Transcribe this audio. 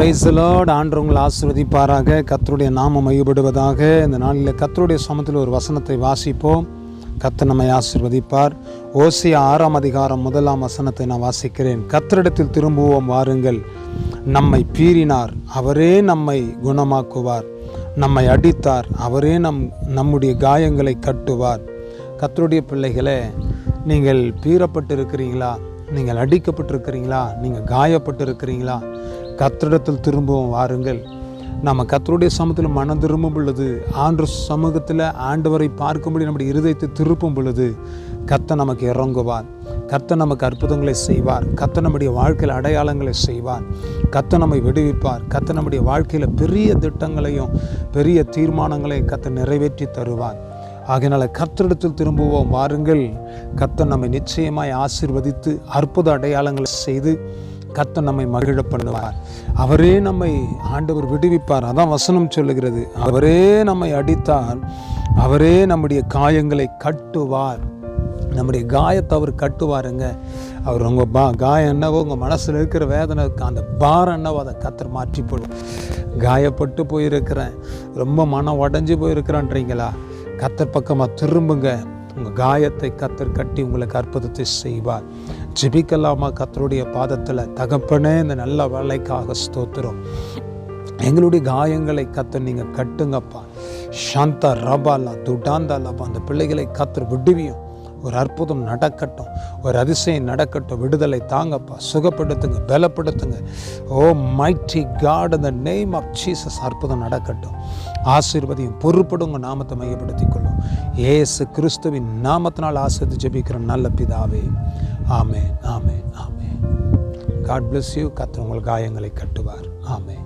பிரைசலோடு ஆண்டவங்களை ஆசிர்வதிப்பாராக. கத்தருடைய நாமம் மையப்படுவதாக இந்த நாளில் கத்தருடைய சமத்தில் ஒரு வசனத்தை வாசிப்போம். கத்த நம்மை ஆசிர்வதிப்பார். ஓசிய ஆறாம் அதிகாரம் முதலாம் வசனத்தை நான் வாசிக்கிறேன். கத்தரிடத்தில் திரும்புவோம் வாருங்கள். நம்மை பீறினார். அவரே நம்மை குணமாக்குவார். நம்மை அடித்தார். அவரே நம் நம்முடைய காயங்களை கட்டுவார். கத்தருடைய பிள்ளைகளை நீங்கள் பீறப்பட்டிருக்கிறீங்களா? நீங்கள் அடிக்கப்பட்டிருக்கிறீங்களா? நீங்கள் காயப்பட்டிருக்கிறீங்களா? கத்திரிடத்தில் திரும்பவும் வாருங்கள். நம்ம கத்தருடைய சமூகத்தில் மனம் திரும்பும் பொழுது ஆண்டு சமூகத்தில் ஆண்டவரை பார்க்கும்படி நம்முடைய இருதயத்தை திருப்பும் பொழுது கத்தை நமக்கு இறங்குவார். கத்தை நமக்கு அற்புதங்களை செய்வார். கத்தை நம்முடைய வாழ்க்கையில் அடையாளங்களை செய்வார். கத்தை நம்மை விடுவிப்பார். கத்தை நம்முடைய வாழ்க்கையில் பெரிய திட்டங்களையும் பெரிய தீர்மானங்களையும் கத்தை நிறைவேற்றி தருவார். ஆகையினால கத்தரிடத்தில் திரும்புவோம் வாருங்கள். கத்தை நம்மை நிச்சயமாய் ஆசீர்வதித்து அற்புத அடையாளங்களை செய்து கத்த நம்மை மகிழ பண்ணுவார். அவரே நம்மை ஆண்டவர் விடுவிப்பார். அதான் வசனம் சொல்லுகிறது. அவரே நம்மை அடித்தார். அவரே நம்முடைய காயங்களை கட்டுவார். நம்முடைய காயத்தை அவர் கட்டுவாருங்க. அவர் உங்கள் பா காயம் என்னவோ உங்கள் மனசில் இருக்கிற வேதனை அந்த பாரம் என்னவோ அதை கத்தர் மாற்றி போடும் காயப்பட்டு போயிருக்கிறேன். ரொம்ப மனம் உடஞ்சி போயிருக்கிறேன்றீங்களா? கத்தர் பக்கமாக திரும்புங்க. உங்கள் காயத்தை கத்தர் கட்டி உங்களுக்கு அற்புதத்தை செய்வார். ஜிபிக்கலாமா கத்தருடைய பாதத்தில்? தகப்பனே இந்த நல்ல வேலைக்காக ஸ்தோத்திரம். எங்களுடைய காயங்களை கத்த நீங்கள் கட்டுங்கப்பா. சாந்தா ரபாலா துடாந்தா அந்த பிள்ளைகளை கத்தர் விடுவியும். ஒரு அற்புதம் நடக்கட்டும். ஒரு அதிசயம் நடக்கட்டும். விடுதலை தாங்கப்பா. சுகப்படுத்துங்க பலப்படுத்துங்க. ஓ மைட்டி காட் இந்த நேம் ஆஃப் ஜீசஸ் அற்புதம் நடக்கட்டும். ஆசீர்வதியும் பொறுப்படுங்க நாமத்தை மையப்படுத்திக் கொள்ளும். ஏசு கிறிஸ்துவின் நாமத்தினால் ஆசிர்வதி ஜபிக்கிற நல்ல பிதாவே. ஆமே ஆமே ஆமே காட் பிளஸ் யூ கத்தர் உங்கள் காயங்களை கட்டுவார். ஆமே